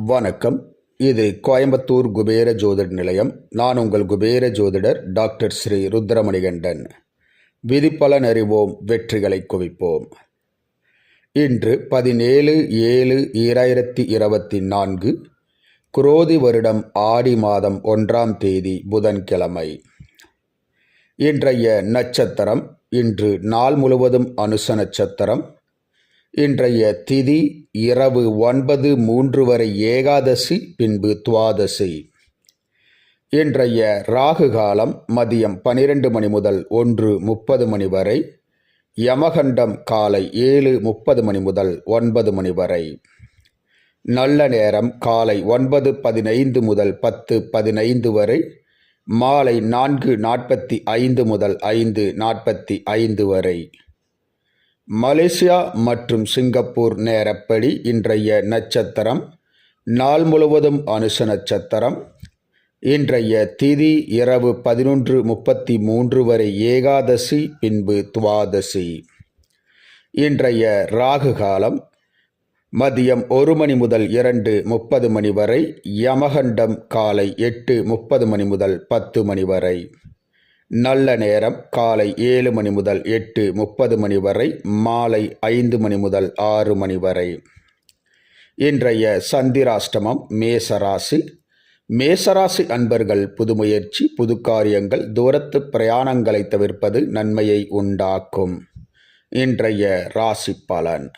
வணக்கம். இது கோயம்புத்தூர் குபேர ஜோதிட நிலையம். நான் உங்கள் குபேர ஜோதிடர் டாக்டர் ஸ்ரீ ருத்ரமணிகண்டன். விதிப்பலன் அறிவோம் வெற்றிகளை குவிப்போம். இன்று பதினேழு ஏழு ஈராயிரத்தி இருபத்தி நான்கு குரோதி வருடம் ஆடி மாதம் ஒன்றாம் தேதி புதன்கிழமை. இன்றைய நட்சத்திரம் இன்று நாள் முழுவதும் அனுச நட்சத்திரம். இன்றைய திதி இரவு ஒன்பது மூன்று வரை ஏகாதசி பின்பு துவாதசி. இன்றைய ராகு காலம் மதியம் பனிரெண்டு மணி முதல் ஒன்று முப்பது மணி வரை யமகண்டம் காலை ஏழு முப்பது மணி முதல் ஒன்பது மணி வரை. நல்ல நேரம் காலை ஒன்பது பதினைந்து முதல் பத்து பதினைந்து வரை மாலை நான்கு நாற்பத்தி ஐந்து முதல் ஐந்து நாற்பத்தி ஐந்து வரை. மலேசியா மற்றும் சிங்கப்பூர் நேரப்படி இன்றைய நட்சத்திரம் நாள் முழுவதும் அனுச நட்சத்திரம். இன்றைய திதி இரவு பதினொன்று முப்பத்தி மூன்று வரை ஏகாதசி பின்பு துவாதசி. இன்றைய ராகு காலம் மதியம் ஒரு மணி முதல் இரண்டு முப்பது மணி வரை யமகண்டம் காலை எட்டு முப்பது மணி முதல் பத்து மணி வரை. நல்ல நேரம் காலை ஏழு மணி முதல் எட்டு முப்பது மணி வரை மாலை ஐந்து மணி முதல் ஆறு மணி வரை. இன்றைய சந்திராஷ்டமம் மேசராசி. மேசராசி அன்பர்கள் புதுமுயற்சி புது காரியங்கள் தூரத்து பிரயாணங்களை தவிர்ப்பது நன்மையை உண்டாக்கும். இன்றைய ராசி பலன்.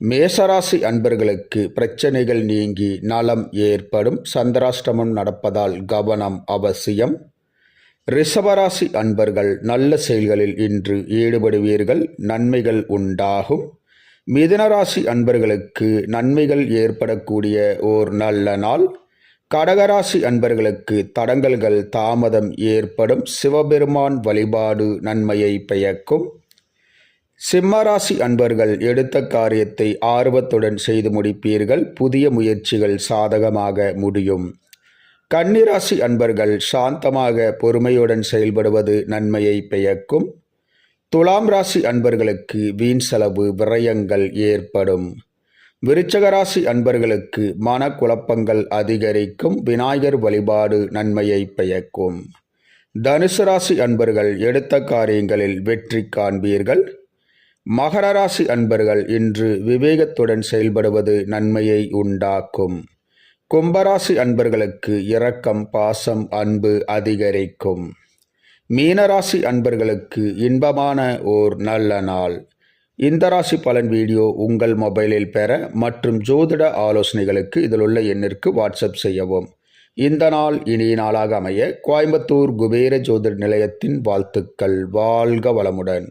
மேசராசி அன்பர்களுக்கு பிரச்சனைகள் நீங்கி நலம் ஏற்படும். சந்திராஷ்டமம் நடப்பதால் கவனம் அவசியம். ரிஷபராசி அன்பர்கள் நல்ல செயல்களில் இன்று ஈடுபடுவீர்கள் நன்மைகள் உண்டாகும். மிதுனராசி அன்பர்களுக்கு நன்மைகள் ஏற்படக்கூடிய ஓர் நல்ல நாள். கடகராசி அன்பர்களுக்கு தடங்கல்கள் தாமதம் ஏற்படும். சிவபெருமான் வழிபாடு நன்மையை பெயக்கும் சிம்மராசி அன்பர்கள் எடுத்த காரியத்தை ஆர்வத்துடன் செய்து முடிப்பீர்கள். புதிய முயற்சிகள் சாதகமாக முடியும். கன்னிராசி அன்பர்கள் சாந்தமாக பொறுமையுடன் செயல்படுவது நன்மையை பெயக்கும் துலாம் ராசி அன்பர்களுக்கு வீண் செலவு விரயங்கள் ஏற்படும். விருச்சகராசி அன்பர்களுக்கு மனக்குழப்பங்கள் அதிகரிக்கும். விநாயகர் வழிபாடு நன்மையை பெயக்கும் தனுசு ராசி அன்பர்கள் எடுத்த காரியங்களில் வெற்றி காண்பீர்கள். மகர ராசி அன்பர்கள் இன்று விவேகத்துடன் செயல்படுவது நன்மையை உண்டாக்கும். கும்பராசி அன்பர்களுக்கு இரக்கம் பாசம் அன்பு அதிகரிக்கும். மீனராசி அன்பர்களுக்கு இன்பமான ஓர் நல்ல நாள். இந்த ராசி பலன் வீடியோ உங்கள் மொபைலில் பெற மற்றும் ஜோதிட ஆலோசனைகளுக்கு இதில் உள்ள எண்ணிற்கு வாட்ஸ்அப் செய்யவும். இந்த நாள் இனிய நாளாக அமைய கோயம்புத்தூர் குபேர ஜோதிட நிலையத்தின் வாழ்த்துக்கள். வாழ்க வளமுடன்.